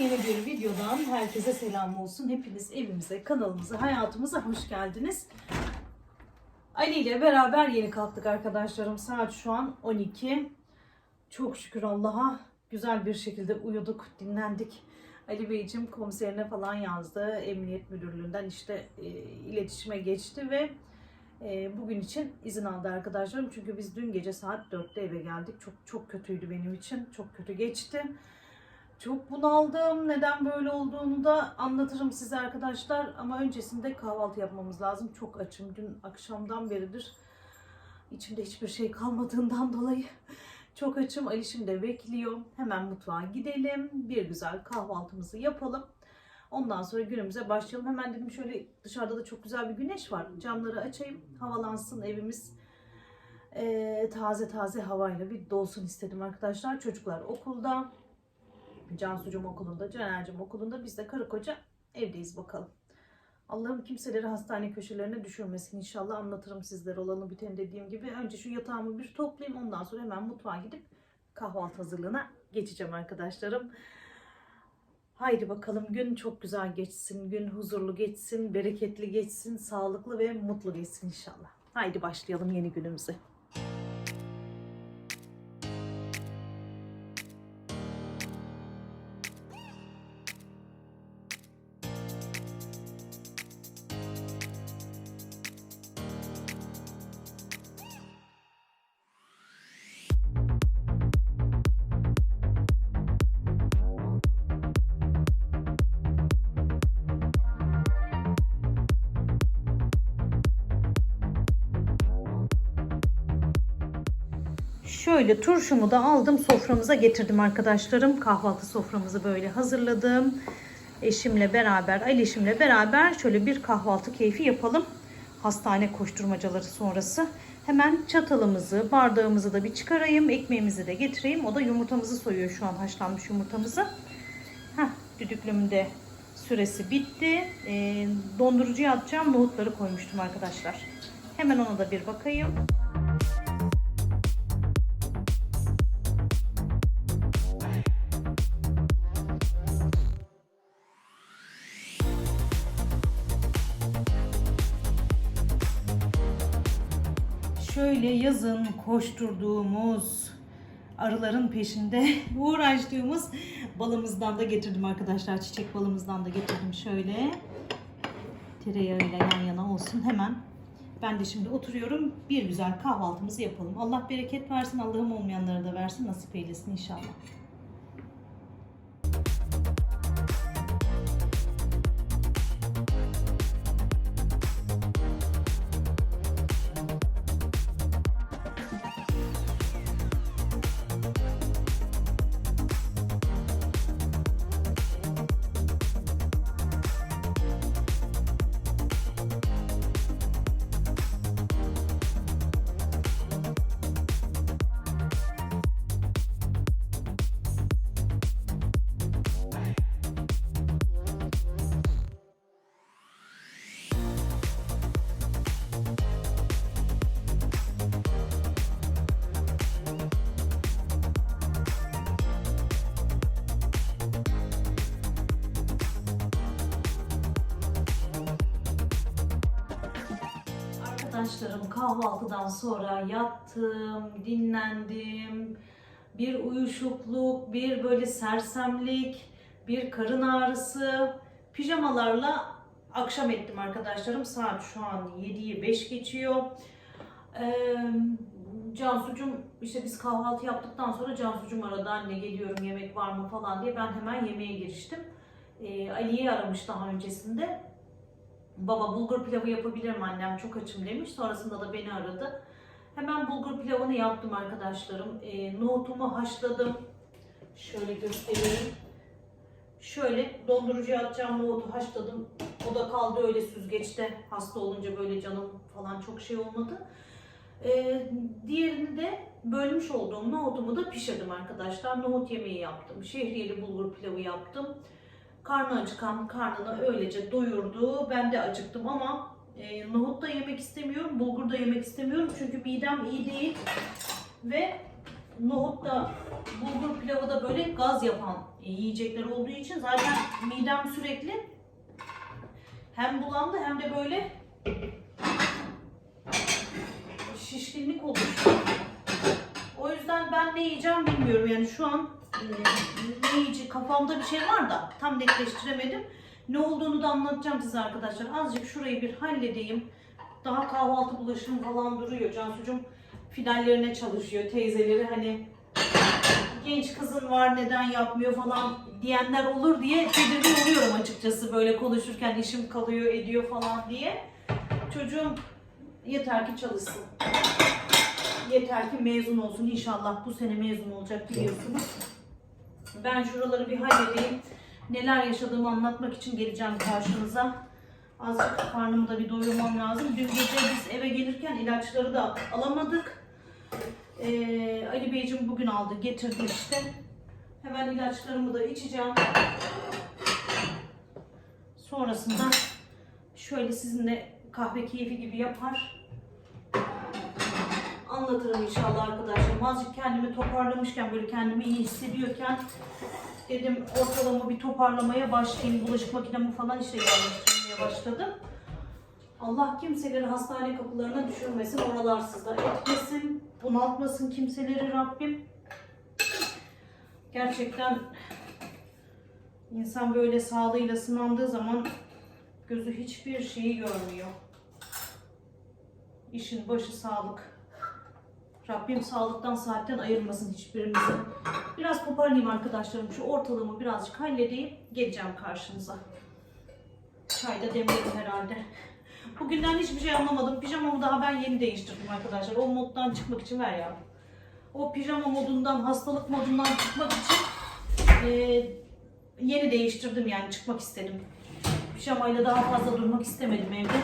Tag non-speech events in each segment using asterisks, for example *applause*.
yeni bir videodan herkese selam olsun. Hepiniz evimize, kanalımıza, hayatımıza hoş geldiniz. Ali ile beraber yeni kalktık arkadaşlarım. Saat şu an 12. Çok şükür Allah'a güzel bir şekilde uyuduk, dinlendik. Ali Beyciğim komiserine falan yazdı. Emniyet Müdürlüğü'nden işte e, iletişime geçti ve e, bugün için izin aldı arkadaşlarım. Çünkü biz dün gece saat 4'te eve geldik. Çok çok kötüydü benim için. Çok kötü geçti. Çok bunaldım. Neden böyle olduğunu da anlatırım size arkadaşlar. Ama öncesinde kahvaltı yapmamız lazım. Çok açım. Dün akşamdan beridir içimde hiçbir şey kalmadığından *laughs* dolayı çok açım. Alişim de bekliyor. Hemen mutfağa gidelim. Bir güzel kahvaltımızı yapalım. Ondan sonra günümüze başlayalım. Hemen dedim şöyle dışarıda da çok güzel bir güneş var. Camları açayım. Havalansın evimiz. Ee, taze taze havayla bir dolsun istedim arkadaşlar. Çocuklar okulda. Cansucuğum okulunda, Caner'cim okulunda. Biz de karı koca evdeyiz bakalım. Allah'ım kimseleri hastane köşelerine düşürmesin inşallah. Anlatırım sizlere olanı biteni dediğim gibi. Önce şu yatağımı bir toplayayım. Ondan sonra hemen mutfağa gidip kahvaltı hazırlığına geçeceğim arkadaşlarım. Haydi bakalım gün çok güzel geçsin. Gün huzurlu geçsin, bereketli geçsin, sağlıklı ve mutlu geçsin inşallah. Haydi başlayalım yeni günümüze. Şöyle turşumu da aldım soframıza getirdim arkadaşlarım. Kahvaltı soframızı böyle hazırladım. Eşimle beraber, Ali eşimle beraber şöyle bir kahvaltı keyfi yapalım. Hastane koşturmacaları sonrası. Hemen çatalımızı, bardağımızı da bir çıkarayım. Ekmeğimizi de getireyim. O da yumurtamızı soyuyor şu an haşlanmış yumurtamızı. Heh, düdüklümün de süresi bitti. Ee, dondurucuya atacağım. Nohutları koymuştum arkadaşlar. Hemen ona da bir bakayım. Şöyle yazın koşturduğumuz arıların peşinde *laughs* uğraştığımız balımızdan da getirdim arkadaşlar. Çiçek balımızdan da getirdim şöyle. Tereyağıyla yan yana olsun hemen. Ben de şimdi oturuyorum. Bir güzel kahvaltımızı yapalım. Allah bereket versin. Allah'ım olmayanlara da versin. Nasip eylesin inşallah. Kahvaltıdan sonra yattım, dinlendim. Bir uyuşukluk, bir böyle sersemlik, bir karın ağrısı. Pijamalarla akşam ettim arkadaşlarım. Saat şu an 7'yi 5 geçiyor. Ee, Cansucuğum işte biz kahvaltı yaptıktan sonra Cansucuğum aradı anne geliyorum yemek var mı falan diye ben hemen yemeğe giriştim. Ee, Ali'yi aramış daha öncesinde. Baba bulgur pilavı yapabilirim annem çok açım demiş. Sonrasında da beni aradı. Hemen bulgur pilavını yaptım arkadaşlarım. Ee, nohutumu haşladım. Şöyle göstereyim. Şöyle dondurucuya atacağım nohutu haşladım. O da kaldı öyle süzgeçte. Hasta olunca böyle canım falan çok şey olmadı. Ee, diğerini de bölmüş olduğum nohutumu da pişirdim arkadaşlar. Nohut yemeği yaptım. Şehriyeli bulgur pilavı yaptım. Karnı acıkan karnını öylece doyurdu. Ben de acıktım ama e, nohut da yemek istemiyorum, bulgur da yemek istemiyorum. Çünkü midem iyi değil. Ve nohut da bulgur pilavı da böyle gaz yapan yiyecekler olduğu için zaten midem sürekli hem bulandı hem de böyle şişkinlik oluştu. O yüzden ben ne yiyeceğim bilmiyorum. Yani şu an e, kafamda bir şey var da tam netleştiremedim. Ne olduğunu da anlatacağım size arkadaşlar. Azıcık şurayı bir halledeyim. Daha kahvaltı bulaşığım falan duruyor. Cansucuğum finallerine çalışıyor. Teyzeleri hani genç kızın var neden yapmıyor falan diyenler olur diye tedirgin oluyorum açıkçası böyle konuşurken işim kalıyor ediyor falan diye. Çocuğum yeter ki çalışsın. Yeter ki mezun olsun inşallah bu sene mezun olacak biliyorsunuz. Ben şuraları bir halledeyim. Neler yaşadığımı anlatmak için geleceğim karşınıza. Azıcık karnımı da bir doyurmam lazım. Dün gece biz eve gelirken ilaçları da alamadık. Ee, Ali Beyciğim bugün aldı, getirdi işte. Hemen ilaçlarımı da içeceğim. Sonrasında şöyle sizinle kahve keyfi gibi yapar. Anlatırım inşallah arkadaşlar. Azıcık kendimi toparlamışken, böyle kendimi iyi hissediyorken dedim ortalama bir toparlamaya başlayayım. Bulaşık makinemi falan işte yerleştirmeye başladım. Allah kimseleri hastane kapılarına düşürmesin, oralarsız da etmesin, bunaltmasın kimseleri Rabbim. Gerçekten insan böyle sağlığıyla sınandığı zaman gözü hiçbir şeyi görmüyor. İşin başı sağlık. Rabbim sağlıktan saatten ayırmasın hiçbirimizi. Biraz toparlayayım arkadaşlarım. Şu ortalığımı birazcık halledeyim. Geleceğim karşınıza. Çay da demledim herhalde. Bugünden hiçbir şey anlamadım. Pijamamı daha ben yeni değiştirdim arkadaşlar. O moddan çıkmak için ver ya. O pijama modundan, hastalık modundan çıkmak için e, yeni değiştirdim yani çıkmak istedim. Pijamayla daha fazla durmak istemedim evde.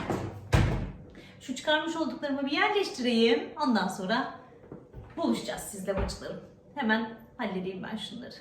Şu çıkarmış olduklarımı bir yerleştireyim. Ondan sonra buluşacağız sizle bacılarım. Hemen halledeyim ben şunları.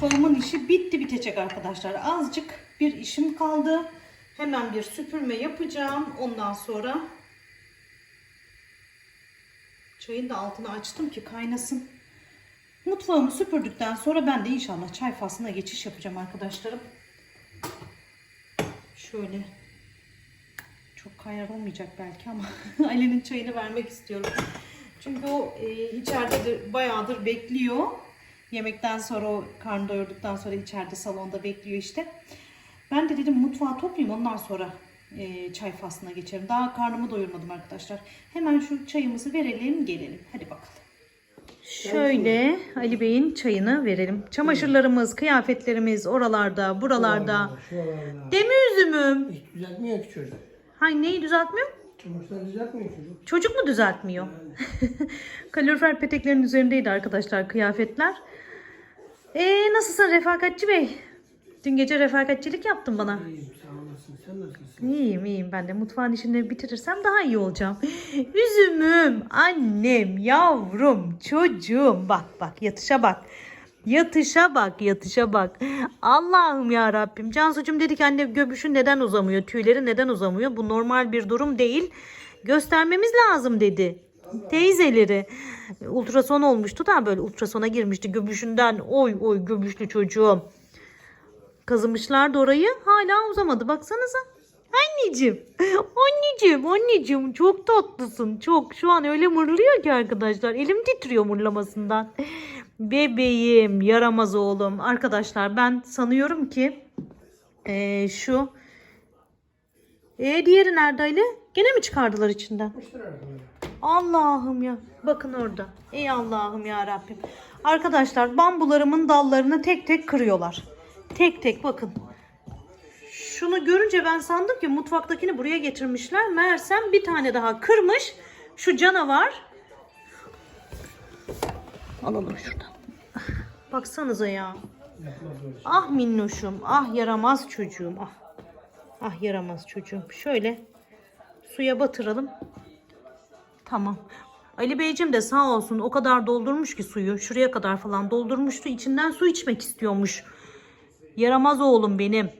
Mutfağımın işi bitti bitecek arkadaşlar. Azıcık bir işim kaldı. Hemen bir süpürme yapacağım. Ondan sonra çayın da altını açtım ki kaynasın. Mutfağımı süpürdükten sonra ben de inşallah çay faslına geçiş yapacağım arkadaşlarım. Şöyle çok kayar olmayacak belki ama *laughs* Ali'nin çayını vermek istiyorum. Çünkü o e, içeride de bayağıdır bekliyor. Yemekten sonra o karnı doyurduktan sonra içeride salonda bekliyor işte. Ben de dedim mutfağı toplayayım ondan sonra e, çay faslına geçerim. Daha karnımı doyurmadım arkadaşlar. Hemen şu çayımızı verelim gelelim. Hadi bakalım. Şöyle Ali Bey'in çayını verelim. Çamaşırlarımız, kıyafetlerimiz oralarda, buralarda. Şuralarda. Demi üzümüm. Hiç düzeltmiyor ki çocuk. Hay neyi düzeltmiyor? Çamaşırlar düzeltmiyor çocuk. Çocuk mu düzeltmiyor? *laughs* Kalorifer peteklerin üzerindeydi arkadaşlar kıyafetler. Ee nasılsın Refakatçi Bey? Dün gece refakatçilik yaptın bana. İyiyim sağ olasın. Sen nasılsın? İyiyim iyiyim ben de mutfağın işini bitirirsem daha iyi olacağım. *gasps* Üzümüm, annem, yavrum, çocuğum. Bak bak yatışa bak. Yatışa bak yatışa bak. Allah'ım ya Rabbim. Cansucuğum dedi ki anne göbüşün neden uzamıyor? Tüyleri neden uzamıyor? Bu normal bir durum değil. Göstermemiz lazım dedi. Teyzeleri. Ultrason olmuştu da böyle ultrasona girmişti göbüşünden. Oy oy göbüşlü çocuğum. Kazımışlardı orayı. Hala uzamadı. Baksanıza. Anneciğim. *laughs* Anneciğim. Anneciğim. Çok tatlısın. Çok. Şu an öyle mırlıyor ki arkadaşlar. Elim titriyor mırlamasından. Bebeğim. Yaramaz oğlum. Arkadaşlar ben sanıyorum ki eee, şu e, diğeri nerede Ali? Gene mi çıkardılar içinden? Allah'ım ya. Bakın orada. Ey Allah'ım ya Rabbim. Arkadaşlar bambularımın dallarını tek tek kırıyorlar. Tek tek bakın. Şunu görünce ben sandım ki mutfaktakini buraya getirmişler. Meğersem bir tane daha kırmış. Şu canavar. Alalım şuradan. Baksanıza ya. Ah minnoşum. Ah yaramaz çocuğum. Ah. Ah yaramaz çocuğum. Şöyle suya batıralım. Tamam. Ali Beyciğim de sağ olsun o kadar doldurmuş ki suyu. Şuraya kadar falan doldurmuştu. İçinden su içmek istiyormuş. Yaramaz oğlum benim.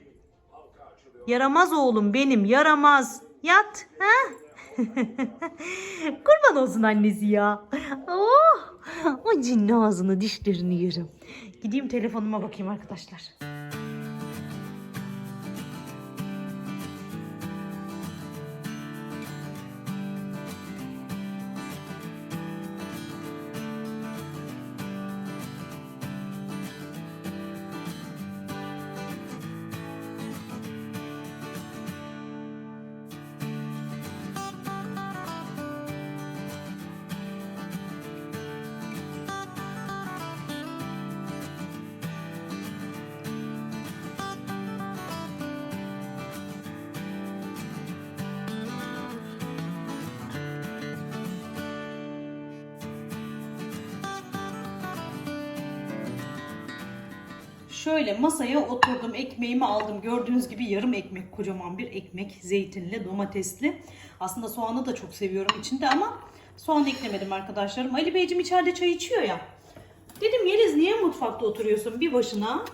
Yaramaz oğlum benim. Yaramaz. Yat. Ha? *laughs* Kurban olsun annesi ya. Oh, o cinli ağzını dişlerini yerim. Gideyim telefonuma bakayım arkadaşlar. Şöyle masaya oturdum, ekmeğimi aldım. Gördüğünüz gibi yarım ekmek, kocaman bir ekmek. Zeytinli, domatesli. Aslında soğanı da çok seviyorum içinde ama soğan eklemedim arkadaşlarım. Ali Beyciğim içeride çay içiyor ya. Dedim Yeliz niye mutfakta oturuyorsun bir başına?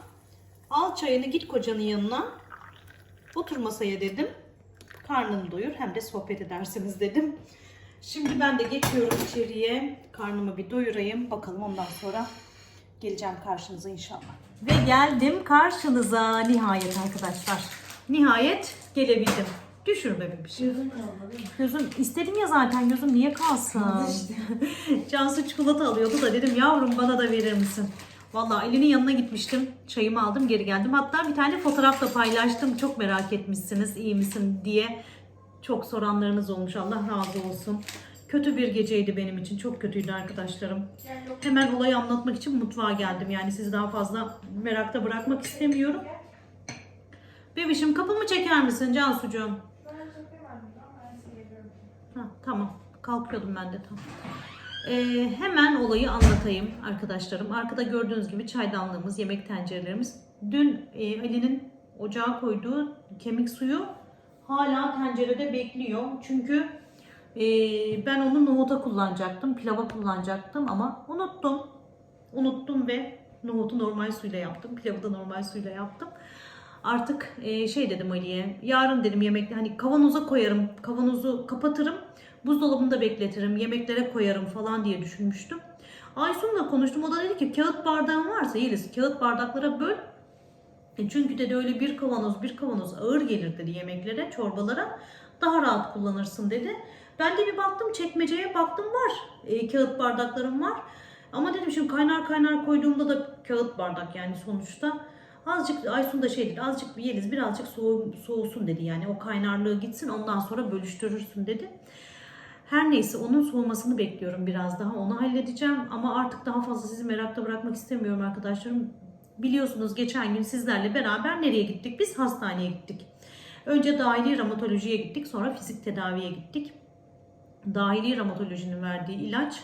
Al çayını git kocanın yanına. Otur masaya dedim. Karnını doyur hem de sohbet edersiniz dedim. Şimdi ben de geçiyorum içeriye. Karnımı bir doyurayım. Bakalım ondan sonra geleceğim karşınıza inşallah. Ve geldim karşınıza nihayet arkadaşlar. Nihayet gelebildim. Düşürme bebişim. Gözüm kalmadı. Gözüm istedim ya zaten gözüm niye kalsın? *laughs* Cansu çikolata alıyordu da dedim yavrum bana da verir misin? Vallahi Ali'nin yanına gitmiştim. Çayımı aldım geri geldim. Hatta bir tane fotoğraf da paylaştım. Çok merak etmişsiniz iyi misin diye. Çok soranlarınız olmuş. Allah razı olsun. Kötü bir geceydi benim için. Çok kötüydü arkadaşlarım. Hemen olayı anlatmak için mutfağa geldim. Yani sizi daha fazla merakta bırakmak istemiyorum. Bebişim kapımı çeker misin Cansucuğum? Ha, tamam. Kalkıyordum ben de tam. Ee, hemen olayı anlatayım arkadaşlarım. Arkada gördüğünüz gibi çaydanlığımız, yemek tencerelerimiz. Dün e, Ali'nin ocağa koyduğu kemik suyu hala tencerede bekliyor. Çünkü e, ben onu nohuta kullanacaktım, pilava kullanacaktım ama unuttum. Unuttum ve nohutu normal suyla yaptım. Pilavı da normal suyla yaptım. Artık e, şey dedim Ali'ye. Yarın dedim yemekte hani kavanoza koyarım. Kavanozu kapatırım. Buzdolabında bekletirim. Yemeklere koyarım falan diye düşünmüştüm. Aysun'la konuştum. O da dedi ki kağıt bardağın varsa Yeliz kağıt bardaklara böl. E çünkü dedi öyle bir kavanoz bir kavanoz ağır gelir dedi yemeklere, çorbalara. Daha rahat kullanırsın dedi. Ben de bir baktım çekmeceye baktım var. E, kağıt bardaklarım var. Ama dedim şimdi kaynar kaynar koyduğumda da kağıt bardak yani sonuçta. Azıcık Aysun da şey dedi azıcık yeriz birazcık soğu, soğusun dedi yani o kaynarlığı gitsin ondan sonra bölüştürürsün dedi. Her neyse onun soğumasını bekliyorum biraz daha onu halledeceğim ama artık daha fazla sizi merakta bırakmak istemiyorum arkadaşlarım. Biliyorsunuz geçen gün sizlerle beraber nereye gittik? Biz hastaneye gittik. Önce dahili ramatolojiye gittik sonra fizik tedaviye gittik. Dahili ramatolojinin verdiği ilaç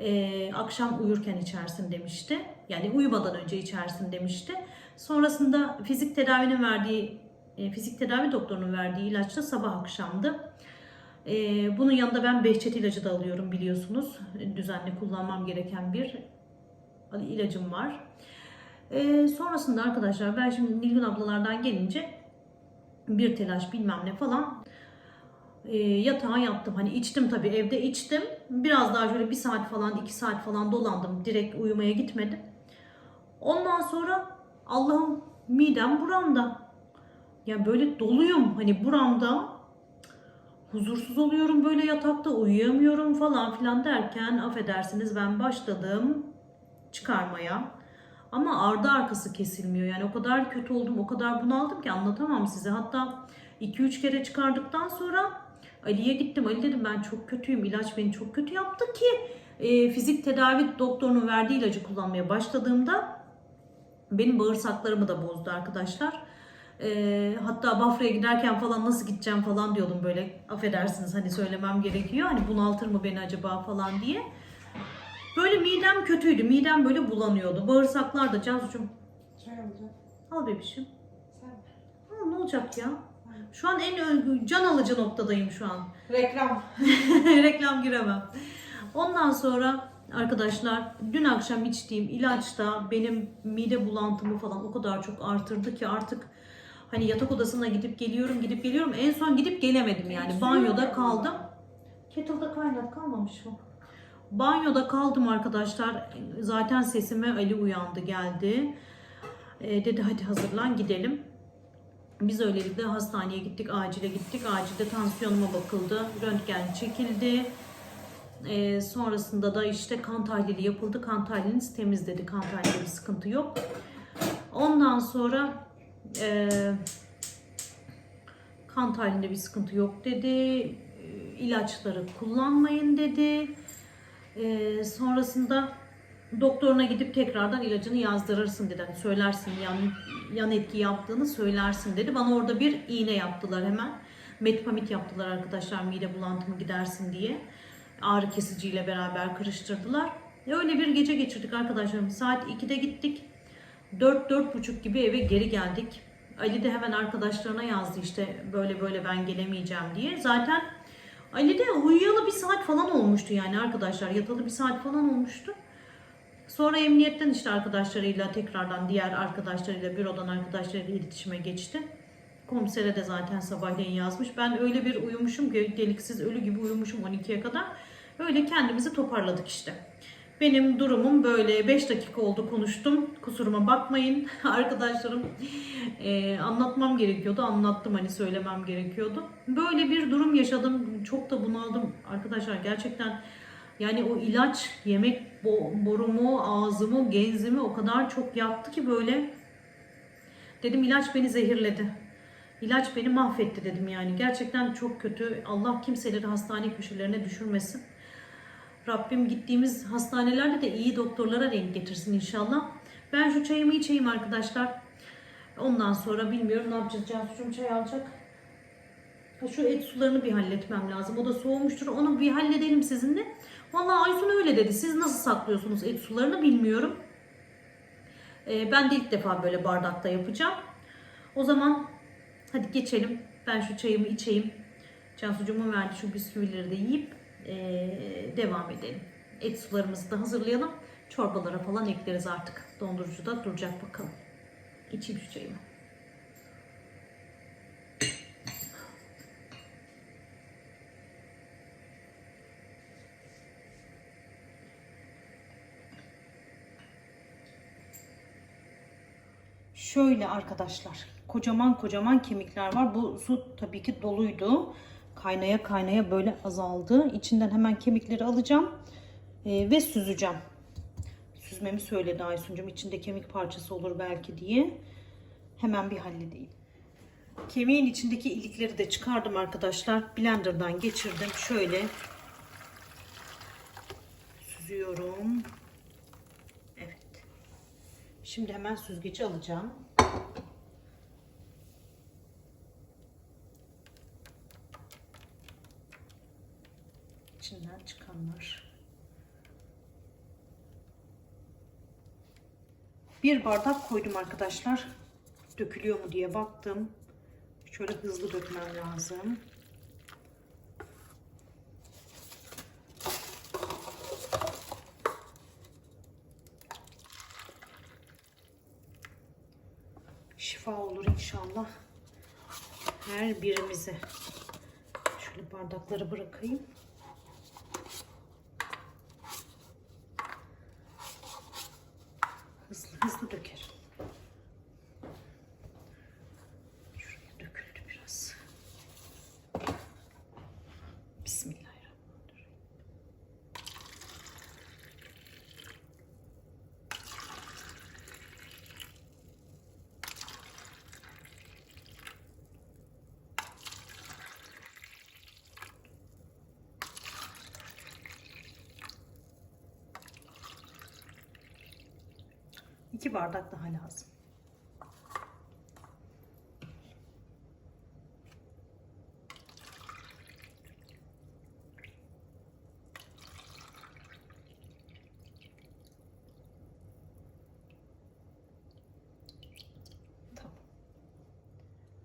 e, akşam uyurken içersin demişti. Yani uyumadan önce içersin demişti. Sonrasında fizik tedavinin verdiği e, fizik tedavi doktorunun verdiği ilaç da sabah akşamdı. E, bunun yanında ben Behçet ilacı da alıyorum biliyorsunuz. Düzenli kullanmam gereken bir ilacım var. E, sonrasında arkadaşlar ben şimdi Nilgün ablalardan gelince bir telaş bilmem ne falan e, yatağa yattım. Hani içtim tabii evde içtim. Biraz daha şöyle bir saat falan iki saat falan dolandım. Direkt uyumaya gitmedim. Ondan sonra Allah'ım midem buramda. Ya böyle doluyum hani buramda. Huzursuz oluyorum böyle yatakta uyuyamıyorum falan filan derken affedersiniz ben başladım çıkarmaya. Ama ardı arkası kesilmiyor. Yani o kadar kötü oldum, o kadar bunaldım ki anlatamam size. Hatta 2-3 kere çıkardıktan sonra Ali'ye gittim. Ali dedim ben çok kötüyüm. İlaç beni çok kötü yaptı ki e, fizik tedavi doktorunun verdiği ilacı kullanmaya başladığımda benim bağırsaklarımı da bozdu arkadaşlar. E, hatta Bafra'ya giderken falan nasıl gideceğim falan diyordum böyle. Affedersiniz hani söylemem gerekiyor. Hani bunaltır mı beni acaba falan diye. Böyle midem kötüydü. Midem böyle bulanıyordu. Bağırsaklar da Cansucuğum Çay alacağım. al bebişim. Sen. Ha, ne olacak ya? Şu an en can alıcı noktadayım şu an. *laughs* Reklam. Reklam giremem. Ondan sonra arkadaşlar dün akşam içtiğim ilaç da benim mide bulantımı falan o kadar çok artırdı ki artık hani yatak odasına gidip geliyorum gidip geliyorum. En son gidip gelemedim yani. Banyoda kaldım. Kettle'da kaynat kalmamış mı? Banyoda kaldım arkadaşlar. Zaten sesime Ali uyandı geldi. Ee, dedi hadi hazırlan gidelim. Biz öylelikle hastaneye gittik, acile gittik. Acilde tansiyonuma bakıldı, röntgen çekildi. Ee, sonrasında da işte kan tahlili yapıldı. Kan tahliliniz temiz dedi. Kan tahlilinde bir sıkıntı yok. Ondan sonra e, kan tahlilinde bir sıkıntı yok dedi. İlaçları kullanmayın dedi. E, sonrasında doktoruna gidip tekrardan ilacını yazdırırsın dedi. Hani söylersin yan, yan etki yaptığını söylersin dedi. Bana orada bir iğne yaptılar hemen. Metpamit yaptılar arkadaşlar mide bulantımı gidersin diye. Ağrı kesiciyle beraber karıştırdılar. E, Öyle bir gece geçirdik arkadaşlarım. Saat 2'de gittik. 4-4.30 gibi eve geri geldik. Ali de hemen arkadaşlarına yazdı işte böyle böyle ben gelemeyeceğim diye. Zaten Ali de uyuyalı bir saat falan olmuştu yani arkadaşlar. Yatalı bir saat falan olmuştu. Sonra emniyetten işte arkadaşlarıyla tekrardan diğer arkadaşlarıyla bürodan arkadaşlarıyla iletişime geçti. Komisere de zaten sabahleyin yazmış. Ben öyle bir uyumuşum ki deliksiz ölü gibi uyumuşum 12'ye kadar. Öyle kendimizi toparladık işte. Benim durumum böyle 5 dakika oldu konuştum. Kusuruma bakmayın *laughs* arkadaşlarım. Ee, anlatmam gerekiyordu. Anlattım hani söylemem gerekiyordu. Böyle bir durum yaşadım. Çok da bunaldım arkadaşlar. Gerçekten yani o ilaç yemek bo- borumu, ağzımı, genzimi o kadar çok yaktı ki böyle. Dedim ilaç beni zehirledi. İlaç beni mahvetti dedim yani. Gerçekten çok kötü. Allah kimseleri hastane köşelerine düşürmesin. Rabbim gittiğimiz hastanelerde de iyi doktorlara denk getirsin inşallah. Ben şu çayımı içeyim arkadaşlar. Ondan sonra bilmiyorum ne yapacağız. Cansu'cum çay alacak. Şu et sularını bir halletmem lazım. O da soğumuştur. Onu bir halledelim sizinle. Vallahi Aysun öyle dedi. Siz nasıl saklıyorsunuz et sularını bilmiyorum. Ee, ben de ilk defa böyle bardakta yapacağım. O zaman hadi geçelim. Ben şu çayımı içeyim. Cansucuğumun verdiği şu bisküvileri de yiyip ee, devam edelim. Et sularımızı da hazırlayalım. Çorbalara falan ekleriz artık. Dondurucuda duracak bakalım. İçeyim şu çayımı. Şöyle arkadaşlar. Kocaman kocaman kemikler var. Bu su tabii ki doluydu. Kaynaya kaynaya böyle azaldı. İçinden hemen kemikleri alacağım. Ee, ve süzeceğim. Süzmemi söyledi Aysun'cum. İçinde kemik parçası olur belki diye. Hemen bir halledeyim. Kemiğin içindeki ilikleri de çıkardım arkadaşlar. Blender'dan geçirdim. Şöyle süzüyorum. Şimdi hemen süzgeci alacağım. İçinden çıkanlar. Bir bardak koydum arkadaşlar. Dökülüyor mu diye baktım. Şöyle hızlı dökmem lazım. Şifa olur inşallah. Her birimize. Şöyle bardakları bırakayım. 2 bardak daha lazım.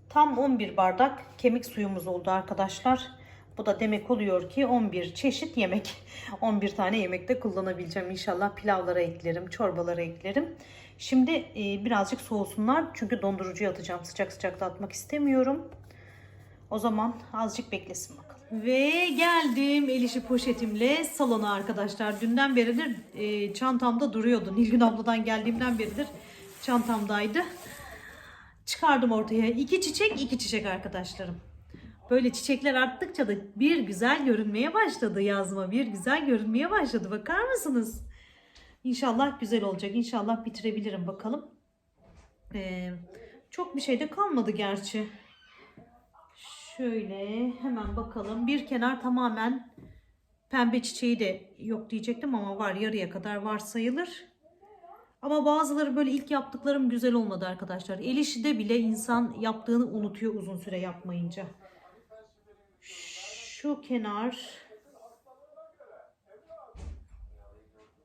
Tam 11 bardak kemik suyumuz oldu arkadaşlar. Bu da demek oluyor ki 11 çeşit yemek. *laughs* 11 tane yemekte kullanabileceğim inşallah. Pilavlara eklerim, çorbalara eklerim. Şimdi e, birazcık soğusunlar. Çünkü dondurucuya atacağım. Sıcak sıcak da atmak istemiyorum. O zaman azıcık beklesin bakalım. Ve geldim el işi poşetimle salona arkadaşlar. Dünden beridir e, çantamda duruyordu. Nilgün abladan geldiğimden beridir çantamdaydı. Çıkardım ortaya. iki çiçek, iki çiçek arkadaşlarım. Böyle çiçekler arttıkça da bir güzel görünmeye başladı yazma. Bir güzel görünmeye başladı. Bakar mısınız? İnşallah güzel olacak. İnşallah bitirebilirim bakalım. Ee, çok bir şey de kalmadı gerçi. Şöyle hemen bakalım. Bir kenar tamamen pembe çiçeği de yok diyecektim ama var yarıya kadar var sayılır. Ama bazıları böyle ilk yaptıklarım güzel olmadı arkadaşlar. El işi de bile insan yaptığını unutuyor uzun süre yapmayınca. Şu kenar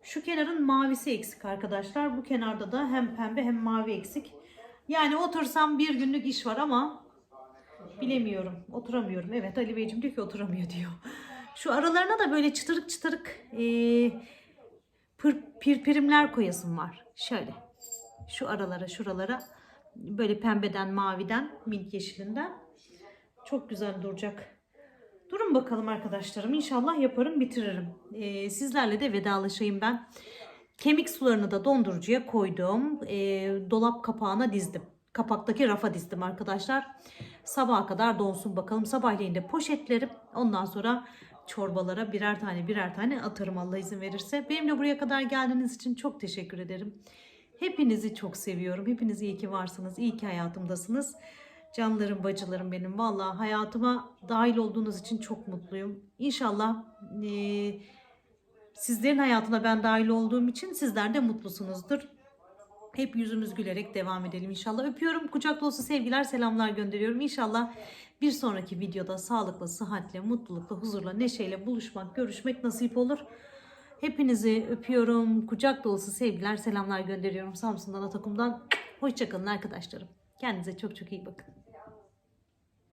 Şu kenarın mavisi eksik arkadaşlar. Bu kenarda da hem pembe hem mavi eksik. Yani otursam bir günlük iş var ama bilemiyorum. Oturamıyorum. Evet Ali Beyciğim diyor ki oturamıyor diyor. Şu aralarına da böyle çıtırık çıtırık e, pır, pirpirimler koyasım var. Şöyle. Şu aralara şuralara böyle pembeden maviden mint yeşilinden çok güzel duracak. Durun bakalım arkadaşlarım. İnşallah yaparım bitiririm. Ee, sizlerle de vedalaşayım ben. Kemik sularını da dondurucuya koydum. Ee, dolap kapağına dizdim. Kapaktaki rafa dizdim arkadaşlar. Sabaha kadar donsun bakalım. Sabahleyin de poşetlerim. Ondan sonra çorbalara birer tane birer tane atarım Allah izin verirse. Benimle buraya kadar geldiğiniz için çok teşekkür ederim. Hepinizi çok seviyorum. Hepiniz iyi ki varsınız. İyi ki hayatımdasınız. Canlarım, bacılarım benim. Vallahi hayatıma dahil olduğunuz için çok mutluyum. İnşallah eee, sizlerin hayatına ben dahil olduğum için sizler de mutlusunuzdur. Hep yüzümüz gülerek devam edelim inşallah. Öpüyorum. Kucak dolusu sevgiler, selamlar gönderiyorum. İnşallah bir sonraki videoda sağlıkla, sıhhatle, mutlulukla, huzurla, neşeyle buluşmak, görüşmek nasip olur. Hepinizi öpüyorum. Kucak dolusu sevgiler, selamlar gönderiyorum. Samsun'dan, Atakum'dan. Hoşçakalın arkadaşlarım. Kendinize çok çok iyi bakın.